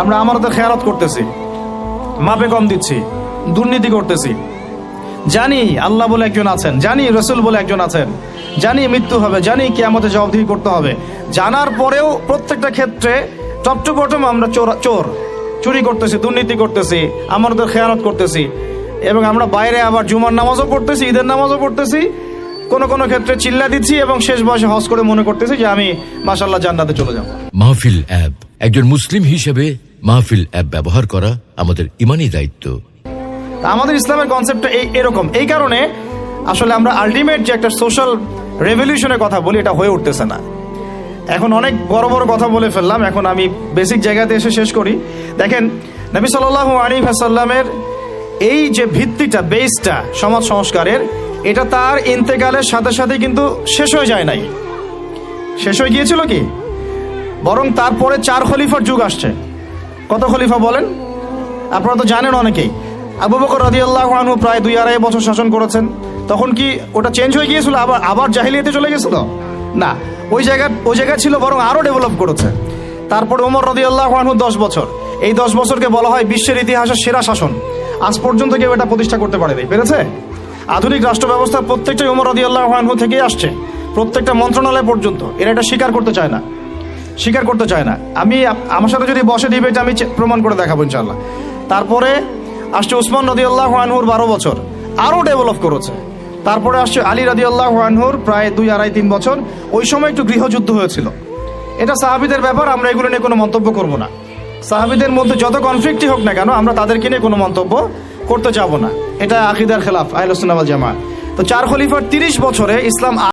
আমরা আমারতে খেয়ালত করতেছি। মাপে কম দিচ্ছি। দুর্নীতি করতেছি। জানি আল্লাহ বলে একজন আছেন, জানি রসুল বলে একজন আছেন, জানি মৃত্যু হবে, জানি কে আমাদের জবাবদিহি করতে হবে। জানার পরেও প্রত্যেকটা ক্ষেত্রে টপ টু বটম আমরা চোর চোর। চুরি করতেছি, দুর্নীতি করতেছি আমাদের খেয়ানত করতেছি। এবং আমরা বাইরে আবার জুমার নামাজও পড়তেছি, ঈদের নামাজও পড়তেছি। কোন কোন ক্ষেত্রে চিল্লা দিচ্ছি এবং শেষ বয়সে হজ করে মনে করতেছি যে আমি মাসাল্লাহ জান্নাতে চলে যাব। মাহফিল অ্যাপ একজন মুসলিম হিসেবে মাহফিল অ্যাপ ব্যবহার করা আমাদের ইমানি দায়িত্ব। আমাদের ইসলামের কনসেপ্টটা এরকম। এই কারণে আসলে আমরা আলটিমেট যে একটা সোশ্যাল রেভলিউশনের কথা বলি, এটা হয়ে উঠতেছে না। এখন অনেক বড় বড় কথা বলে ফেললাম। এখন আমি বেসিক জায়গাতে এসে শেষ করি। দেখেন, নবী সাল্লাহ আলী হাসাল্লামের এই যে ভিত্তিটা বেসটা সমাজ সংস্কারের, এটা তার ইন্তেকালের সাথে সাথে কিন্তু শেষ হয়ে যায় নাই। শেষ হয়ে গিয়েছিল কি? বরং তারপরে চার খলিফার যুগ আসছে। কত খলিফা বলেন? আপনারা তো জানেন অনেকেই। আবু বকর রাদিয়াল্লাহু আনহু প্রায় দুই আড়াই বছর শাসন করেছেন। তখন কি ওটা চেঞ্জ হয়ে গিয়েছিল? আবার আবার জাহিলিয়াতে চলে গেছিল? না, ওই জায়গা ওই জায়গা ছিল বরং আরও ডেভেলপ করেছে। তারপরে ওমর রাদিয়াল্লাহু আনহু দশ বছর। এই দশ বছরকে বলা হয় বিশ্বের ইতিহাসের সেরা শাসন। আজ পর্যন্ত কেউ এটা প্রতিষ্ঠা করতে পারেনি। পেরেছে? আধুনিক রাষ্ট্র ব্যবস্থার প্রত্যেকটাই ওমর রাদিয়াল্লাহু আনহু থেকেই আসছে। প্রত্যেকটা মন্ত্রণালয় পর্যন্ত। এরা এটা স্বীকার করতে চায় না। স্বীকার করতে চায় না। আমি আমার সাথে যদি বসে ডিবেট আমি প্রমাণ করে দেখাবো ইনশাল্লাহ তারপরে আসছে উসমান রদি আল্লাহ আনহুর বারো বছর। আরও ডেভেলপ করেছে। তারপরে আসছে আলী রাদি আল্লাহ আনহুর প্রায় দুই আড়াই তিন বছর। ওই সময় একটু গৃহযুদ্ধ হয়েছিল। এটা সাহাবিদের ব্যাপার, আমরা এগুলো নিয়ে কোনো মন্তব্য করব না। সাহাবিদের মধ্যে যত কনফ্লিক্টই হোক না কেন, আমরা তাদেরকে নিয়ে কোনো মন্তব্য করতে যাব না। এটা আকিদার খেলাফ আহলুসুন্নাওয়াল জামা তো চার খলিফার তিরিশ বছরে ইসলাম